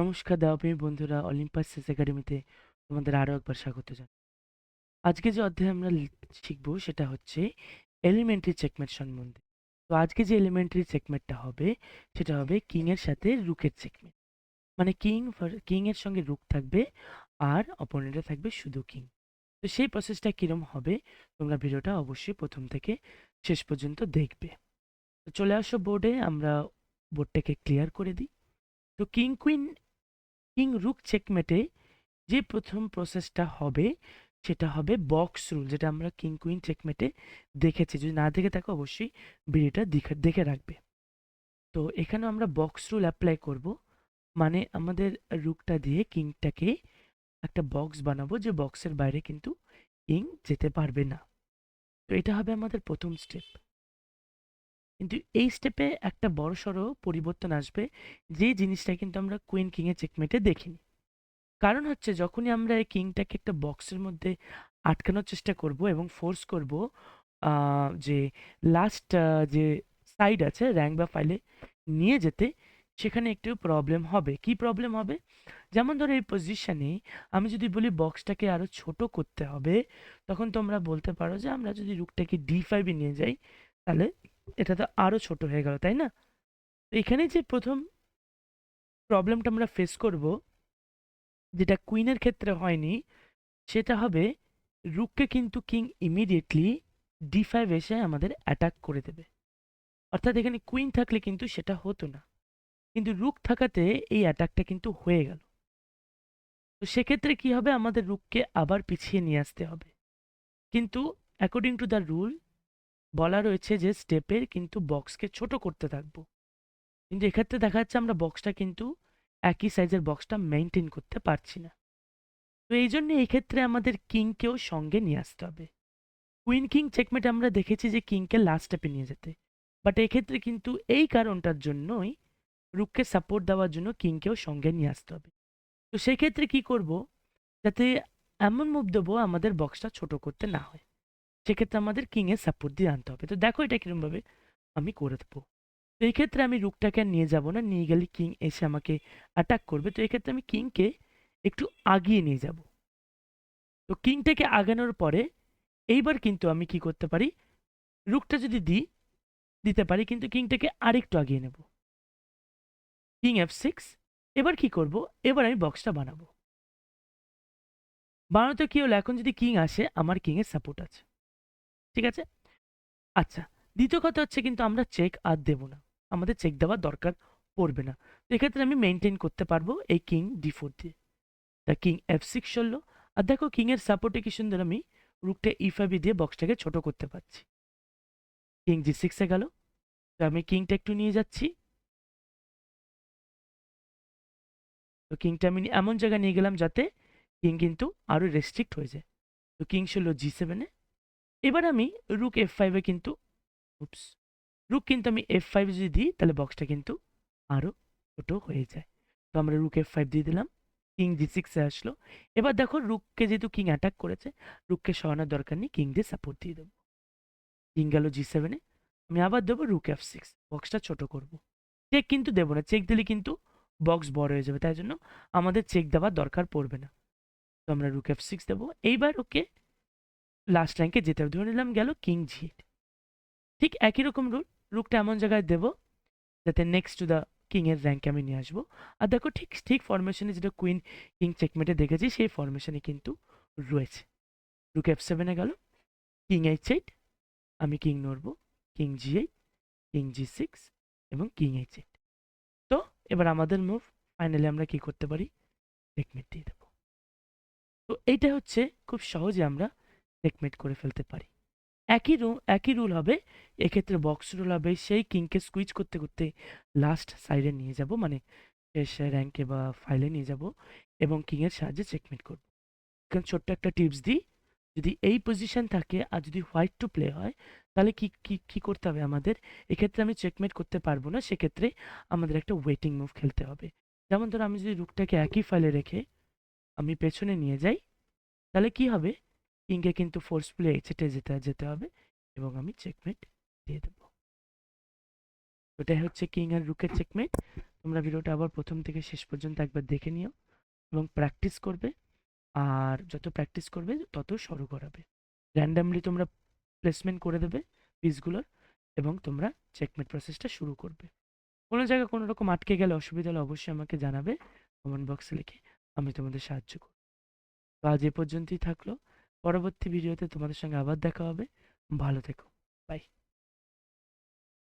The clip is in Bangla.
নমস্কার দাওপ্রেমী বন্ধুরা অলিম্পাস চেস একাডেমিতে তোমাদের আরও একবার স্বাগত জানাই। আজকে যে অধ্যায় আমরা শিখব সেটা হচ্ছে এলিমেন্টারি চেকমেট সম্বন্ধে। তো আজকে যে এলিমেন্টারি চেকমেটটা হবে, সেটা হবে কিং এর সাথে রুকের চেকমেট মানে কিং কিং এর সঙ্গে রুক থাকবে আর অপোনেন্টে থাকবে শুধু কিং তো সেই প্রসেসটা কিরম হবে, তোমরা ভিডিওটা অবশ্যই প্রথম থেকে শেষ পর্যন্ত দেখবে। তো চলে আসো বোর্ডে আমরা বোর্ডটাকে ক্লিয়ার করে দিই। তো কিং কুইন কিং রুক চেকমেটে যে প্রথম প্রসেসটা হবে, সেটা হবে বক্স রুল যেটা আমরা কিং কুইন চেকমেটে দেখেছি। যদি না দেখে থাকো, অবশ্যই ভিডিওটা দেখে দেখে রাখবে। তো এখানে আমরা বক্স রুল অ্যাপ্লাই করব। মানে আমাদের রুকটা দিয়ে কিংটাকে একটা বক্স বানাবো, যে বক্সের বাইরে কিন্তু কিং যেতে পারবে না। তো এটা হবে আমাদের প্রথম স্টেপ কিন্তু এই স্টেপে একটা বড়সড় পরিবর্তন আসবে, যে জিনিসটা কিন্তু আমরা কুইন কিংয়ের চেকমেটে দেখিনি। কারণ হচ্ছে যখনই আমরা এই কিংটাকে একটা বক্সের মধ্যে আটকানোর চেষ্টা করব এবং ফোর্স করব যে লাস্ট যে সাইড আছে র্যাঙ্ক বা ফাইলে নিয়ে যেতে, সেখানে একটু প্রবলেম হবে। কি প্রবলেম হবে? যেমন ধরো এই পজিশনে আমি যদি বলি বক্সটাকে আরও ছোট করতে হবে, তখন তোমরা বলতে পারো যে আমরা যদি রুকটাকে ডি ফাইভে নিয়ে যাই, তাহলে এটা তো আরও ছোট হয়ে গেল, তাই না? তো এখানে যে প্রথম প্রবলেমটা আমরা ফেস করব, যেটা কুইনের ক্ষেত্রে হয়নি, সেটা হবে রুককে কিন্তু কিং ইমিডিয়েটলি ডি ফাইভ এসে আমাদের অ্যাটাক করে দেবে। অর্থাৎ এখানে কুইন থাকলে কিন্তু সেটা হতো না। কিন্তু রুক থাকাতে এই অ্যাটাকটা কিন্তু হয়ে গেল। তো সেক্ষেত্রে কি হবে? আমাদের রুককে আবার পিছিয়ে নিয়ে আসতে হবে। কিন্তু অ্যাকর্ডিং টু দ্য রুল বলা রয়েছে যে স্টেপের কিন্তু বক্সকে ছোট করতে থাকব। কিন্তু এক্ষেত্রে দেখা যাচ্ছে আমরা বক্সটা কিন্তু একই সাইজের বক্সটা মেনটেন করতে পারছি না। তো এই জন্য এই ক্ষেত্রে আমাদের কিংকেও সঙ্গে নিয়ে আসতে হবে। কুইন কিং চেকমেট আমরা দেখেছি যে কিংকে লাস্ট স্টেপে নিয়ে যেতে। বাট এক্ষেত্রে কিন্তু এই কারণটার জন্যই রুককে সাপোর্ট দেওয়ার জন্য কিংকেও সঙ্গে নিয়ে আসতে হবে। তো সেক্ষেত্রে কি করব? যাতে এমন মুভ দেবো আমাদের বক্সটা ছোট করতে না হয়। সেক্ষেত্রে আমাদের কিংয়ের সাপোর্ট দিয়ে আনতে হবে। তো দেখো এটা কিরমভাবে আমি করে দেবো। তো এই ক্ষেত্রে আমি রুকটাকে নিয়ে যাব না, নিয়ে গেলে কিং এসে আমাকে অ্যাটাক করবে। তো এই ক্ষেত্রে আমি কিংকে একটু আগিয়ে নিয়ে যাব। তো কিংটাকে আগানোর পরে এইবার কিন্তু আমি কি করতে পারি রুকটা যদি দিই, দিতে পারি কিন্তু কিংটাকে আরেকটু আগিয়ে নেব। কিং এফ সিক্স এবার কি করব, এবার আমি বক্সটা বানাবো। বানাতে কি হলো, এখন যদি কিং আসে, আমার কিংয়ের সাপোর্ট আছে। ঠিক আছে? আচ্ছা দ্বিতীয় কথা হচ্ছে কিন্তু আমরা চেক আর দেবো না। আমাদের চেক দেওয়ার দরকার পড়বে না। তো এক্ষেত্রে আমি মেনটেন করতে পারব এই কিং ডি ফোর দিয়ে। তা কিং এফ সিক্স চলল। আর দেখো কিংয়ের সাপোর্টে কি সুন্দর আমি রুকটা ই ফাইভে দিয়ে বক্সটাকে ছোট করতে পারছি। কিং জি সিক্সে গেল। তো আমি কিংটা একটু নিয়ে যাচ্ছি। তো কিংটা আমি এমন জায়গায় নিয়ে গেলাম যাতে কিং কিন্তু আরও রেস্ট্রিক্ট হয়ে যায়। তো কিং ছিল জি সেভেনে এবার আমি রুক এফ ফাইভে কিন্তু উপস রুক কিন্তু আমি এফ ফাইভ যদি দিই, তাহলে বক্সটা কিন্তু আরও ছোটো হয়ে যায়। তো আমরা রুক এফ ফাইভ দিয়ে দিলাম কিং জি সিক্সে আসলো। এবার দেখো রুককে যেহেতু কিং অ্যাটাক করেছে রুককে সরানোর দরকার নেই কিং দিয়ে সাপোর্ট দিয়ে দেবো। কিং গেল জি সেভেনে আমি আবার দেবো রুক এফ সিক্স বক্সটা ছোটো করব। চেক কিন্তু দেবো না চেক দিলে কিন্তু বক্স বড় হয়ে যাবে, তাই জন্য আমাদের চেক দেওয়ার দরকার পড়বে না। তো আমরা রুক এফ সিক্স দেবো, এইবার ওকে লাস্ট র্যাঙ্কে যেতে হবে। ধরে নিলাম গেল কিং জি এইট ঠিক একই রকম রুল রুকটা এমন জায়গায় দেবো, যাতে নেক্সট টু দ্য কিংয়ের র্যাঙ্কে আমি নিয়ে আসব। আর দেখো ঠিক ঠিক ফরমেশনে যেটা কুইন কিং চেকমেটে দেখেছি, সেই ফরমেশনে কিন্তু রয়েছে। রুক এফ সেভেনে গেল কিং এইচ এইট আমি king নড়বো king G eight king G six এবং কিং এইচ এইট তো এবার আমাদের মুভ ফাইনালি আমরা কি করতে পারি? চেকমেট দিয়ে দেবো। তো এইটা হচ্ছে খুব সহজে আমরা চেকমেট করে ফেলতে পারি। একই রুল একই রুল হবে, এক্ষেত্রে বক্স রুল হবে, সেই কিংকে স্কুইচ করতে করতে লাস্ট সাইডে নিয়ে যাব মানে শেষ র্যাঙ্কে বা ফাইলে নিয়ে যাব এবং কিংয়ের সাহায্যে চেকমেট করব। এখানে ছোট্ট একটা টিপস দিই, যদি এই পজিশন থাকে আর যদি হোয়াইট টু প্লে হয়, তাহলে কি কি কি করতে হবে আমাদের? এক্ষেত্রে আমি চেকমেট করতে পারব না, সেক্ষেত্রে আমাদের একটা ওয়েটিং মুভ খেলতে হবে। যেমন ধরো আমি যদি রুকটাকে একই ফাইলে রেখে আমি পেছনে নিয়ে যাই, তাহলে কি হবে? কিংকে কিন্তু ফোর্সফুলি এক্সেটে যেতে যেতে হবে এবং আমি চেকমেট দিয়ে দেবো। ওটাই হচ্ছে কিং আর রুকের চেকমেট তোমরা ভিডিওটা আবার প্রথম থেকে শেষ পর্যন্ত একবার দেখে নিও এবং প্র্যাকটিস করবে আর যত প্র্যাকটিস করবে তত সরু করাবে। র্যান্ডামলি তোমরা প্লেসমেন্ট করে দেবে পিসগুলোর এবং তোমরা চেকমেট প্রসেসটা শুরু করবে। কোনো জায়গায় কোনো রকম আটকে গেলে, অসুবিধা হলে অবশ্যই আমাকে জানাবে কমেন্ট বক্সে লিখে আমি তোমাদের সাহায্য করব। তো আজ এ পর্যন্তই থাকল। পরবর্তী ভিডিওতে তোমাদের সঙ্গে আবার দেখা হবে। ভালো থেকো। বাই